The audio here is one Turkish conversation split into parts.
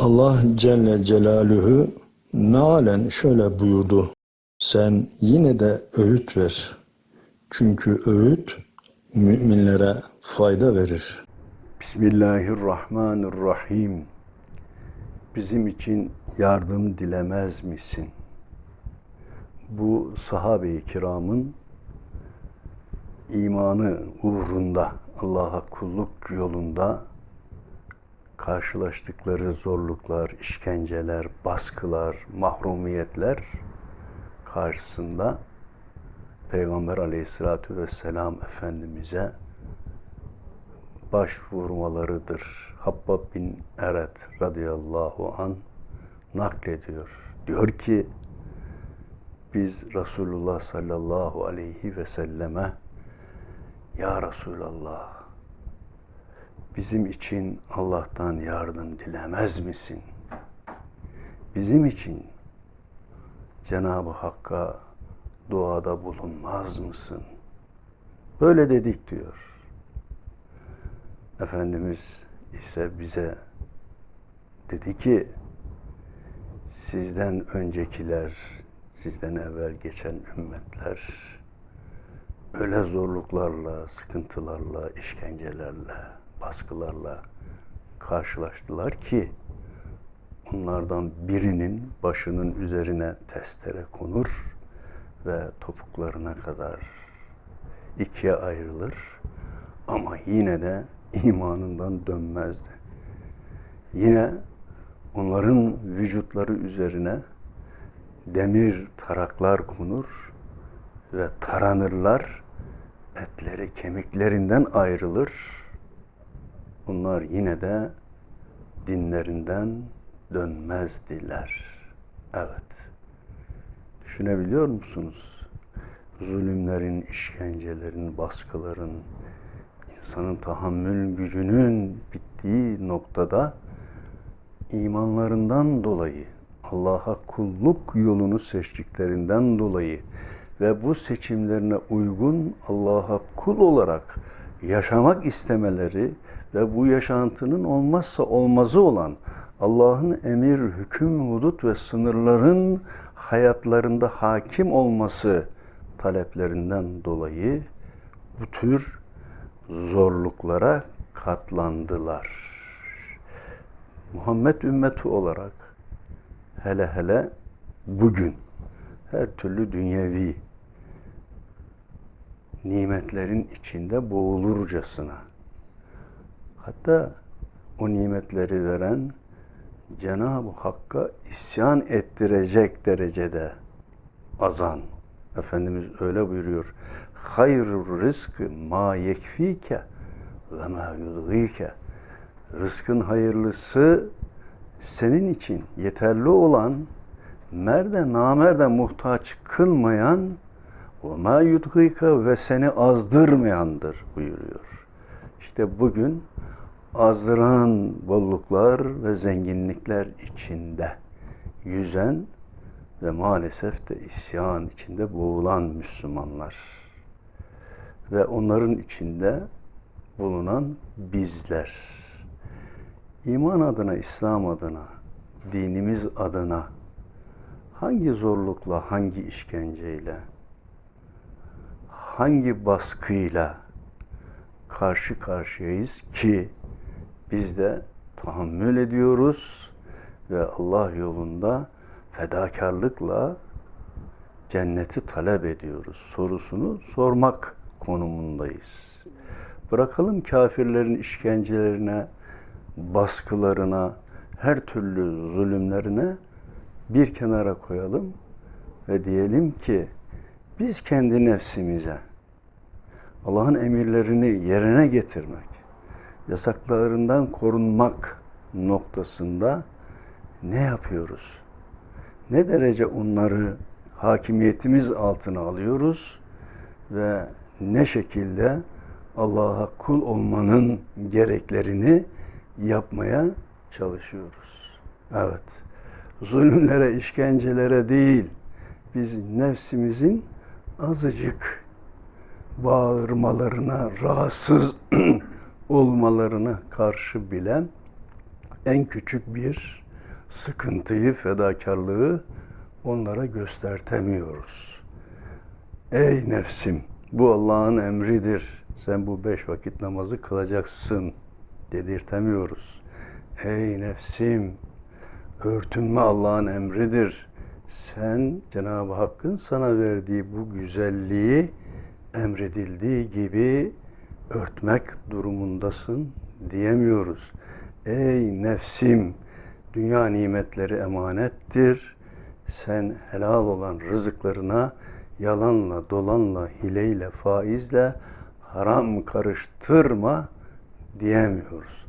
Allah Celle Celaluhu mealen şöyle buyurdu. Sen yine de öğüt ver. Çünkü öğüt müminlere fayda verir. Bismillahirrahmanirrahim. Bizim için yardım dilemez misin? Bu sahabe-i kiramın imanı uğrunda, Allah'a kulluk yolunda karşılaştıkları zorluklar, işkenceler, baskılar, mahrumiyetler karşısında Peygamber aleyhissalatü vesselam Efendimiz'e başvurmalarıdır. Habbab bin Eret radıyallahu an naklediyor. Diyor ki biz Resulullah sallallahu aleyhi ve selleme Ya Resulallah bizim için Allah'tan yardım dilemez misin? Bizim için Cenab-ı Hakk'a duada bulunmaz mısın? Böyle dedik diyor. Efendimiz ise bize dedi ki sizden öncekiler, sizden evvel geçen ümmetler öyle zorluklarla, sıkıntılarla, işkencelerle, baskılarla karşılaştılar ki onlardan birinin başının üzerine testere konur ve topuklarına kadar ikiye ayrılır ama yine de imanından dönmezdi. Yine onların vücutları üzerine demir taraklar konur ve taranırlar. Etleri kemiklerinden ayrılır. Bunlar yine de dinlerinden dönmezdiler. Evet. Düşünebiliyor musunuz? Zulümlerin, işkencelerin, baskıların, insanın tahammül gücünün bittiği noktada imanlarından dolayı, Allah'a kulluk yolunu seçtiklerinden dolayı ve bu seçimlerine uygun Allah'a kul olarak yaşamak istemeleri ve bu yaşantının olmazsa olmazı olan Allah'ın emir, hüküm, hudut ve sınırların hayatlarında hakim olması taleplerinden dolayı bu tür zorluklara katlandılar. Muhammed ümmeti olarak hele hele bugün her türlü dünyevi nimetlerin içinde boğulurcasına hatta o nimetleri veren Cenab-ı Hakk'a isyan ettirecek derecede azan. Efendimiz öyle buyuruyor. Hayrur rızkı ma yekfike ve ma yudgike. Rızkın hayırlısı senin için yeterli olan, merde namerde muhtaç kılmayan ve ma yudgike ve seni azdırmayandır buyuruyor. İşte bugün azdıran bolluklar ve zenginlikler içinde yüzen ve maalesef de isyan içinde boğulan Müslümanlar ve onların içinde bulunan bizler. İman adına, İslam adına, dinimiz adına hangi zorlukla, hangi işkenceyle, hangi baskıyla karşı karşıyayız ki biz de tahammül ediyoruz ve Allah yolunda fedakarlıkla cenneti talep ediyoruz sorusunu sormak konumundayız. Bırakalım kafirlerin işkencelerine, baskılarına, her türlü zulümlerine bir kenara koyalım ve diyelim ki biz kendi nefsimize Allah'ın emirlerini yerine getirmek, yasaklarından korunmak noktasında ne yapıyoruz? Ne derece onları hakimiyetimiz altına alıyoruz ve ne şekilde Allah'a kul olmanın gereklerini yapmaya çalışıyoruz. Evet. Zulümlere, işkencelere değil, biz nefsimizin azıcık bağırmalarına, rahatsız olmalarına karşı bile en küçük bir sıkıntıyı, fedakarlığı onlara göstertemiyoruz. Ey nefsim, bu Allah'ın emridir. Sen bu beş vakit namazı kılacaksın dedirtemiyoruz. Ey nefsim, örtünme Allah'ın emridir. Sen Cenab-ı Hakk'ın sana verdiği bu güzelliği emredildiği gibi örtmek durumundasın diyemiyoruz. Ey nefsim, dünya nimetleri emanettir. Sen helal olan rızıklarına yalanla, dolanla, hileyle, faizle haram karıştırma diyemiyoruz.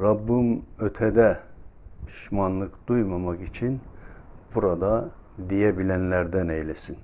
Rabbim ötede pişmanlık duymamak için burada diyebilenlerden eylesin.